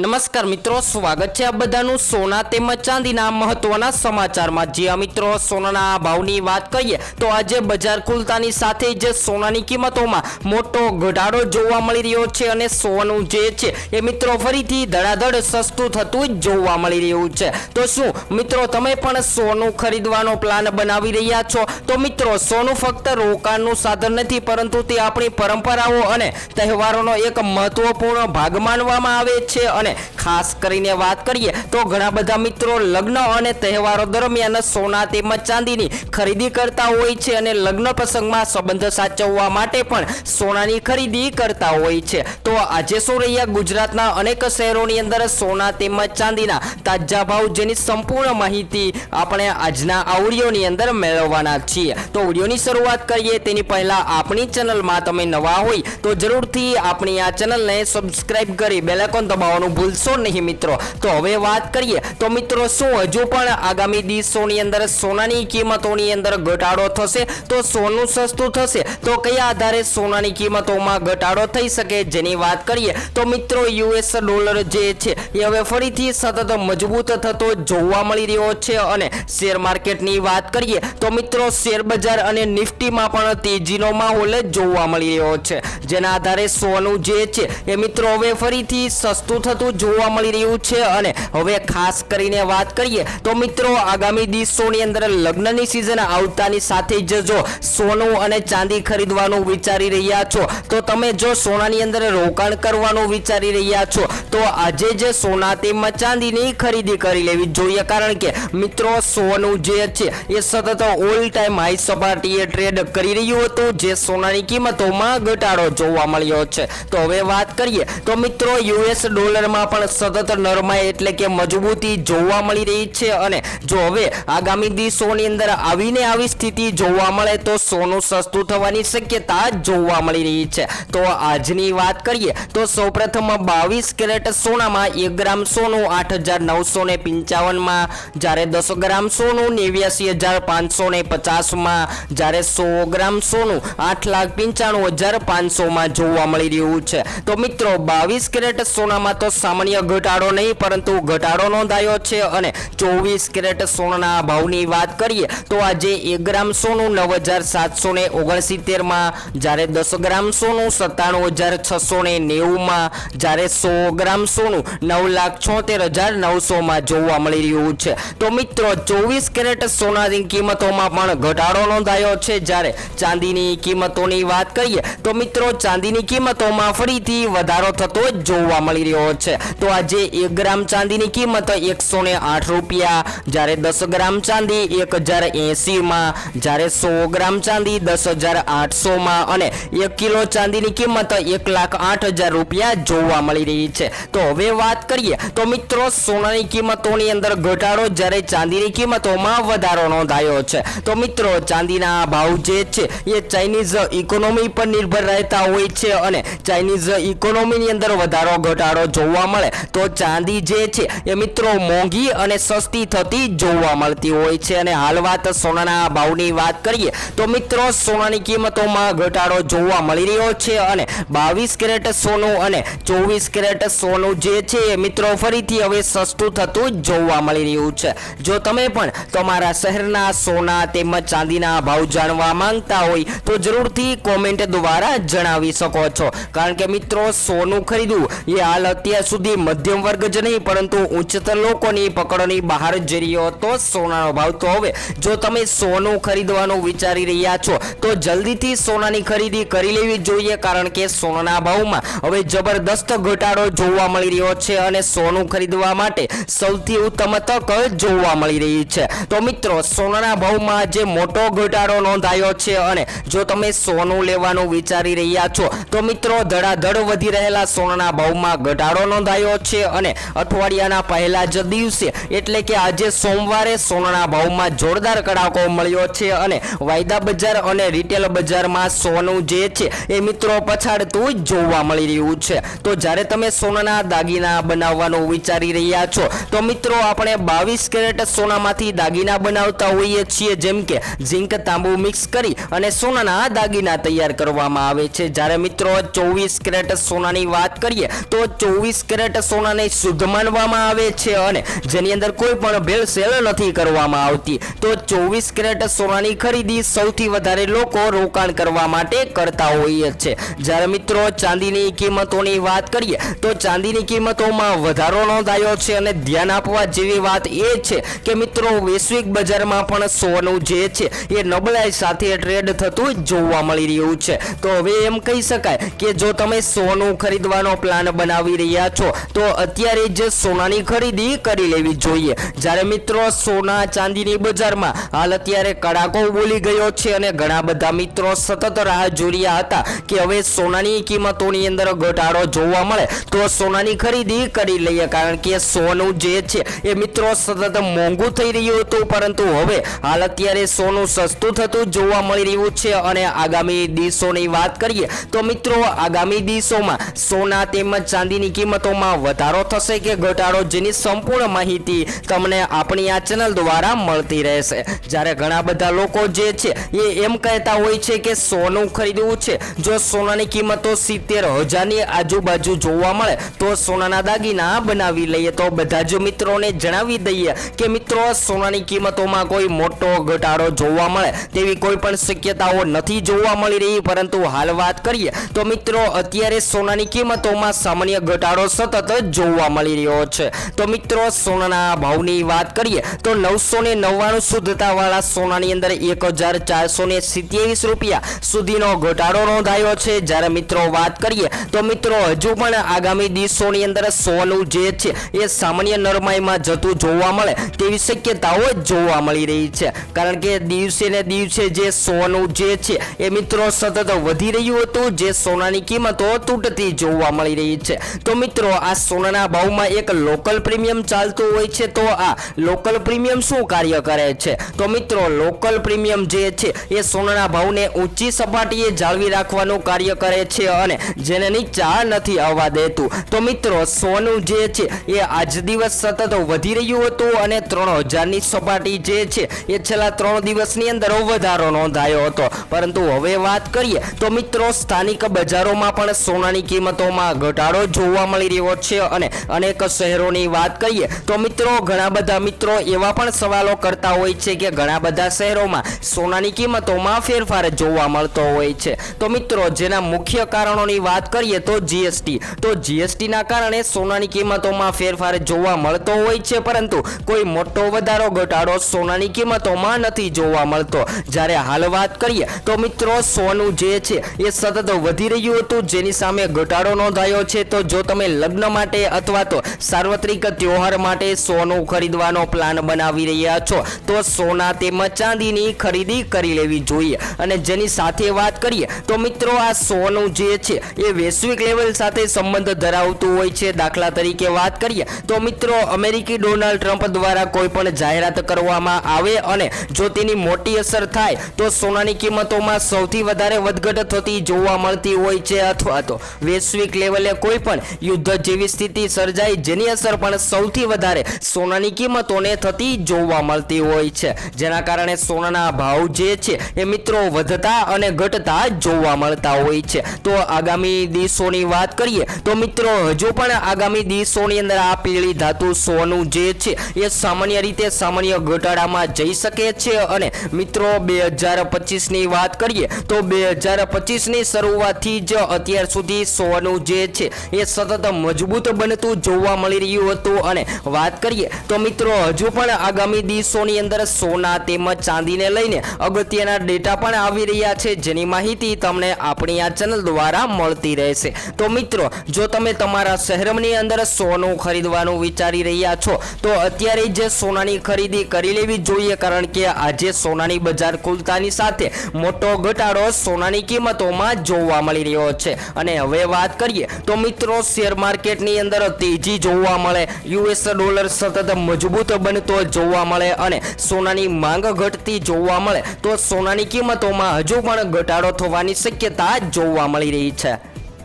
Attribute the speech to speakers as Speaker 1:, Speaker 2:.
Speaker 1: નમસ્કાર મિત્રો, સ્વાગત છે આ બધાનું સોના તેમજ ચાંદીના મહત્વના સમાચારમાં. જે આ મિત્રો, સોનાના ભાવની વાત કરીએ, તો આજે બજાર ખુલતાની સાથે જ સોનાની કિંમતોમાં મોટો ઘટાડો જોવા મળી રહ્યો છે અને સોનું જે છે, એ મિત્રો ફરીથી ધડાધડ સસ્તું થતું જ જોવા મળી રહ્યું છે. તો શું, મિત્રો, તમે પણ સોનું ખરીદવાનો પ્લાન બનાવી રહ્યા છો? તો મિત્રો, સોનું ફક્ત રોકાણનું સાધન નથી, પરંતુ તે આપણી પરંપરાઓ અને તહેવારોનો એક મહત્વપૂર્ણ ભાગ માનવામાં આવે છે અને ખાસ કરીને વાત કરીએ તો ઘણા બધા મિત્રો લગ્ન અને તહેવારો દરમિયાન સોના તેમજ ચાંદીની ખરીદી કરતા હોય છે અને લગ્ન પ્રસંગમાં સંબંધ સાચવવા માટે પણ સોનાની ખરીદી કરતા હોય છે. તો આજે શું રહ્યા? ગુજરાતના અનેક શહેરોની અંદર સોના તેમજ ચાંદીના તાજા ભાવ જેની સંપૂર્ણ માહિતી આપણે આજના આ અંદર મેળવવાના છીએ. તો ઓડિયોની શરૂઆત કરીએ. તેની પહેલા આપણી ચેનલમાં તમે નવા હોય તો જરૂરથી આપણી આ ચેનલને સબસ્ક્રાઈબ કરી બેલેકોન દબાવવાનું ભૂલશો નહીં મિત્રો. તો હવે વાત કરીએ. તો મિત્રો, શું હજુ પણ આગામી દિવસોની અંદર સોનાની કિંમતોની અંદર ઘટાડો થશે? તો સોનું સસ્તું થશે. તો કયા આધારે સોનાની કિંમતોમાં ઘટાડો થઈ શકે જેની વાત કરીએ? તો મિત્રો, યુએસ ડોલર જે છે, એ હવે ફરીથી સતત મજબૂત થતો જોવા મળી રહ્યો છે અને શેર માર્કેટની વાત કરીએ, તો મિત્રો, શેર બજાર અને નિફ્ટીમાં પણ તેજીનો માહોલ જોવા મળી રહ્યો છે. જેના આધારે સોનું જે છે, એ મિત્રો, હવે ફરીથી સસ્તું થતું જોવા મળી રહ્યું છે અને હવે ખાસ કરીને વાત કરીએ તો મિત્રો આગામી દિવસોની અંદર લગ્નની સિઝન આવતાની સાથે જ જો સોનું અને ચાંદી ખરીદવાનું વિચારી રહ્યા છો, તો તમે જો સોનાની અંદર રોકાણ કરવાનું વિચારી રહ્યા છો, તો આજે જ સોના તેમજ ચાંદીની ખરીદી કરી લેવી જોઈએ. કારણ કે મિત્રો સોનું જે છે, એ સતત ઓલ ટાઈમ હાઈ સપાટીએ ટ્રેડ કરી રહ્યું હતું, જે સોનાની કિંમતોમાં ઘટાડો જોવા મળ્યો છે. તો હવે વાત કરીએ તો મિત્રો યુએસ ડોલરમાં પણ સતત નરમાઈ એટલે કે મજબૂતી જોવા મળી રહી છે અને જો હવે આગામી દિવસોની અંદર આવીને આવી સ્થિતિ જોવા મળે તો સોનું સસ્તું થવાની શક્યતા જોવા મળી રહી છે. તો આજની વાત કરીએ તો સૌપ્રથમ બાવીસ કેરેટ સોનામાં એક ગ્રામ સોનું આઠ હજાર નવસો ને પંચાવનમાં, જ્યારે દસ ગ્રામ સોનું નેવ્યાસી હજાર પાંચસો ને પચાસમાં, જ્યારે સો ગ્રામ સોનું આઠ લાખ પંચાણું હજાર પાંચસોમાં જોવા મળી રહ્યું છે. તો મિત્રો, બાવીસ કેરેટ સોનામાં તો સામાન્ય ઘટાડો નહીં, પરંતુ ઘટાડો નોંધાયો છે અને ચોવીસ કેરેટ સોનાના ભાવની વાત કરીએ તો આજે એક ગ્રામ સોનું નવ હજાર સાતસો ને ઓગણસિત્તેરમાં, જ્યારે દસ ગ્રામ સોનું સત્તાણું હજાર છસો ને નેવુંમાં, જ્યારે સો ગ્રામ સોનું નવ લાખ છોતેર હજાર નવસોમાં જોવા મળી રહ્યું છે. તો મિત્રો, ચોવીસ કેરેટ સોનાની કિંમતોમાં પણ ઘટાડો નોંધાયો છે. જ્યારે ચાંદીની કિંમતોની વાત કરીએ તો મિત્રો, ચાંદીની કિંમતોમાં ફરીથી વધારો થતો જોવા મળી રહ્યો છે. તો આજે એક ગ્રામ ચાંદીની કિંમત એકસો ને આઠ રૂપિયા. જ્યારે દસ ગ્રામ ચાંદી એક હજાર એંસીમાં જ્યારે સો ગ્રામ ચાંદી દસ હજાર આઠસોમાં અને એક કિલો ચાંદીની કિંમત એક લાખ આઠ હજાર રૂપિયા જોવા મળી રહી છે. તો હવે વાત કરીએ, તો મિત્રો સોનાની કિંમતોની અંદર ઘટાડો જ્યારે ચાંદીની કિંમતોમાં વધારો નોંધાયો છે. તો મિત્રો, ચાંદીના ભાવ જે છે એ ચાઇનીઝ ઇકોનોમી પર નિર્ભર રહેતા હોય છે અને ચાઇનીઝ ઇકોનોમીની અંદર વધારો, ઘટાડો જોવા મળે. તો ચાંદી જે છે એ મિત્રો મોંઘી અને સસ્તી થતી જોવા મળતી હોય છે. અને હાલ વાત સોનાના ભાવની વાત કરીએ, તો મિત્રો સોનાની કિંમતોમાં ઘટાડો જોવા મળી રહ્યો છે અને બાવીસ કેરેટ સોનું અને ચોવીસ કેરેટ સોનું જે છે એ મિત્રો ફરીથી હવે સસ્તું થતું જોવા મળી રહ્યું છે. જો તમે પણ તમારા શહેરના સોના તેમજ ચાંદીના ભાવ જાણવા માંગતા હોય, તો જરૂરથી કોમેન્ટ દ્વારા જણાવી શકો છો. કારણ કે મિત્રો સોનું ખરીદવું એ હાલ અત્યાર સુધી મધ્યમ વર્ગ જ નહીં, પરંતુ ઉચ્ચતર લોકોની પકડની બહાર જ રહ્યો હતો સોનાનો ભાવ. તો હવે, જો તમે સોનું ખરીદવાનું વિચારી રહ્યા છો, તો જલ્દીથી સોનાની ખરીદી કરી લેવી જોઈએ, કારણ કે સોનાના ભાવમાં હવે જબરદસ્ત ઘટાડો જોવા મળી રહ્યો છે અને સોનું ખરીદવા માટે સૌથી ઉત્તમ તક જોવા મળી રહી છે. તો મિત્રો, સોનાના ભાવમાં જે મોટો ઘટાડો નોંધાયો છે અને જો તમે સોનું લેવાનું વિચારી રહ્યા છો, તો મિત્રો, ધડાધડ વધી રહેલા સોનાના ભાવમાં ઘટાડો નોંધાયો છે અને અઠવાડિયાના પહેલા જ દિવસે એટલે કે આજે સોમવારે સોનાના ભાવમાં જોરદાર કડાકો મળ્યો છે અને વાયદા બજાર અને રિટેલ બજારમાં સોનું જે છે એ મિત્રો પછાડતું જ જોવા મળી રહ્યું છે. તો જ્યારે તમે સોનાના દાગીના બનાવવાનું વિચારી રહ્યા છો, તો મિત્રો આપણે બાવીસ કેરેટ સોનામાંથી દાગીના બનાવતા હોઈએ છીએ, જેમ કે ઝીંક તાંબુ મિક્સ કરી અને સોનાના દાગીના તૈયાર કરવામાં આવે છે. જ્યારે મિત્રો ચોવીસ કેરેટ સોનાની વાત કરીએ, તો ચોવીસ કેરેટ સોનાને શુદ્ધ માનવામાં આવે છે અને જેની અંદર કોઈ પણ ભેળસેળ નથી કરવામાં આવતી. તો ચોવીસ કેરેટ સોનાની ખરીદી સૌથી વધારે લોકો રોકાણ કરવા માટે કરતા હોઈએ છે. જ્યારે મિત્રો, ચાંદીની કિંમતોની વાત કરીએ, તો ચાંદીની કિંમતોમાં વધારો નોંધાયો છે અને ધ્યાન આપવા જેવી વાત એ છે કે મિત્રો, વૈશ્વિક બજારમાં પણ સોનું જે છે એ નબળાઈ સાથે ટ્રેડ થતું જોવા મળી રહ્યું છે. તો હવે એમ કહી શકાય કે જો તમે સોનું ખરીદવાનો પ્લાન બનાવી રહ્યા છો તો અત્યારે જ સોનાની ખરીદી કરી લેવી જોઈએ. જ્યારે મિત્રો સોના ચાંદીની બજારમાં હાલ અત્યારે કડાકો બોલી ગયો છે અને ઘણા બધા મિત્રો સતત રાહ જોઈ હતા કે હવે સોનાની કિંમતોની અંદર ઘટાડો જોવા મળે. તો સોનાની ખરીદી કરી લઈએ, કારણ કે સોનું જે છે એ મિત્રો સતત મોંઘું થઈ રહ્યું હતું, પરંતુ હવે હાલ અત્યારે સોનું સસ્તું થતું જોવા મળી રહ્યું છે અને આગામી દિવસોની વાત કરીએ, તો મિત્રો આગામી દિવસોમાં સોના તેમજ ચાંદીની કિંમતોમાં વધારો થશે કે ઘટાડો જેની સંપૂર્ણ માહિતી તમને આપણી આ ચેનલ દ્વારા મળતી રહેશે. જ્યારે ઘણા બધા લોકો જે છે એ એમ કહેતા હોય છે કે સોનું ખરીદવું છે. જો સોનાની કિંમતો સિત્તેર હજારની આજુબાજુ જોવા મળે, તો સોનાના દાગીના બનાવી લઈએ. તો બધા જ મિત્રોને જણાવી દઈએ કે મિત્રો, સોનાની કિંમતોમાં કોઈ મોટો ઘટાડો જોવા મળે તેવી કોઈ પણ શક્યતાઓ નથી જોવા મળી રહી. પરંતુ હાલ વાત કરીએ તો મિત્રો, અત્યારે સોનાની કિંમતોમાં સામાન્ય ઘટાડો સતત જોવા મળી રહ્યો છે. તો મિત્રો, સોનાના ભાવની વાત કરીએ, તો નવસો ને નવ્વાણું શુદ્ધતાવાળા સોનાની અંદર એક હજાર ચારસો ને સિત્યાવીસ રૂપિયા સુધીનો ઘટાડો નોંધાયો છે. જ્યારે મિત્રો વાત કરીએ, તો મિત્રો, હજુ પણ આગામી દિવસોની અંદર સોનું જે છે, એ સામાન્ય નરમાઈમાં જતું જોવા મળે તેવી શક્યતાઓ જોવા મળી રહી છે. કારણ કે દિવસે ને દિવસે જે સોનું જે છે, એ મિત્રો સતત વધી રહ્યું હતું. જે સોનાની કિંમતો તૂટતી જોવા મળી રહી છે. તો મિત્રો આ સોનાના ભાવમાં એક લોકલ પ્રીમિયમ ચાલતું હોય છે, તો આ લોકલ પ્રીમિયમ શું કાર્ય કરે છે? તો મિત્રો લોકલ પ્રીમિયમ જે છે, એ સોનાના ભાવને ઊંચી સપાટીએ જાળવી રાખવાનું કાર્ય કરે છે અને જેને નીચા નથી આવવા દેતું. તો મિત્રો, સોનું જે છે, એ આજ દિવસ સતત વધી રહ્યું હતું અને ત્રણ હજારની સપાટી જે છે, એ છેલ્લા ત્રણ દિવસની અંદર વધારો નોંધાયો હતો. પરંતુ હવે વાત કરીએ, તો મિત્રો, સ્થાનિક બજારોમાં પણ સોનાની કિંમતોમાં ઘટાડો જોવા મળી રહ્યો છે અને અનેક શહેરોની વાત કરીએ તો મિત્રો, ઘણા બધા મિત્રો એવા પણ સવાલો કરતા હોય છે કે ઘણા બધા શહેરોમાં સોનાની કિંમતોમાં ફેરફાર જોવા મળતો હોય છે. તો મિત્રો, જેના મુખ્ય કારણોની વાત કરીએ તો જીએસટી તો જીએસટીના કારણે સોનાની કિંમતોમાં ફેરફાર જોવા મળતો હોય છે, પરંતુ કોઈ મોટો વધારો, ઘટાડો સોનાની કિંમતોમાં નથી જોવા મળતો. જ્યારે હાલ વાત કરીએ તો મિત્રો, સોનું જે છે એ સતત વધી રહ્યું હતું, જેની સામે ઘટાડો નોંધાયો છે. તો જો તમે લગ્ન માટે અથવા તો સાર્વત્રિક તહેવાર માટે સોનું ખરીદવાનો પ્લાન બનાવી રહ્યા છો, તો સોના તેમજ ચાંદીની ખરીદી કરી લેવી જોઈએ. અને જેની સાથે વાત કરીએ, તો મિત્રો આ સોનું જે છે, એ વૈશ્વિક લેવલ સાથે સંબંધ ધરાવતું હોય છે. દાખલા તરીકે વાત કરીએ, તો મિત્રો અમેરિકી ડોનાલ્ડ ટ્રમ્પ દ્વારા કોઈ પણ જાહેરાત કરવામાં આવે અને જો તેની મોટી અસર થાય, તો સોનાની કિંમતોમાં સૌથી વધારે વધઘટ થતી જોવા મળતી હોય છે અથવા તો વૈશ્વિક લેવલે કોઈ પણ યુદ્ધ જેવી સ્થિતિ સર્જાઈ જેની અસર પણ સૌથી વધારે સોનાની કિંમતોને થતી જોવા મળતી હોય છે. જેના કારણે સોનાના ભાવ જે છે એ મિત્રો વધતા અને ઘટતા જોવા મળતા હોય છે. તો આગામી દિવસોની વાત કરીએ, તો મિત્રો હજુ પણ આગામી દિવસોની અંદર આ પીળી ધાતુ સોનું જે છે એ સામાન્ય રીતે સામાન્ય ઘટાડામાં જઈ શકે છે. અને મિત્રો બે હજાર પચીસની વાત કરીએ, તો બે હજાર પચીસની શરૂઆતથી જ અત્યાર સુધી સોનું જે છે એ સતત મજબૂત બનતું જોવા મળી રહ્યું હતું. અને વાત કરીએ તો મિત્રો, હજુ પણ આગામી દિવસોની અંદર સોના તેમજ ચાંદીને લઈને અગત્યના ડેટા પણ આવી રહ્યા છે. જેની માહિતી તમને આપણી આ ચેનલ દ્વારા મળતી રહેશે. તો મિત્રો, જો તમે તમારા શહેરની અંદર સોનું ખરીદવાનું વિચારી રહ્યા છો, તો અત્યારે જે સોનાની ખરીદી કરી લેવી જોઈએ. કારણ કે આજે સોનાની બજાર ખુલતાની સાથે મોટો ઘટાડો સોનાની કિંમતોમાં જોવા મળી રહ્યો છે. અને હવે વાત કરીએ તો મિત્રો શેર માર્કેટની અંદર તેજી જોવા મળે. યુએસ ડોલર સતત મજબૂત બનતો જોવા મળે અને સોનાની માંગ ઘટતી જોવા મળે. તો સોનાની કિંમતોમાં હજુ પણ ઘટાડો થવાની શક્યતા જોવા મળી રહી છે.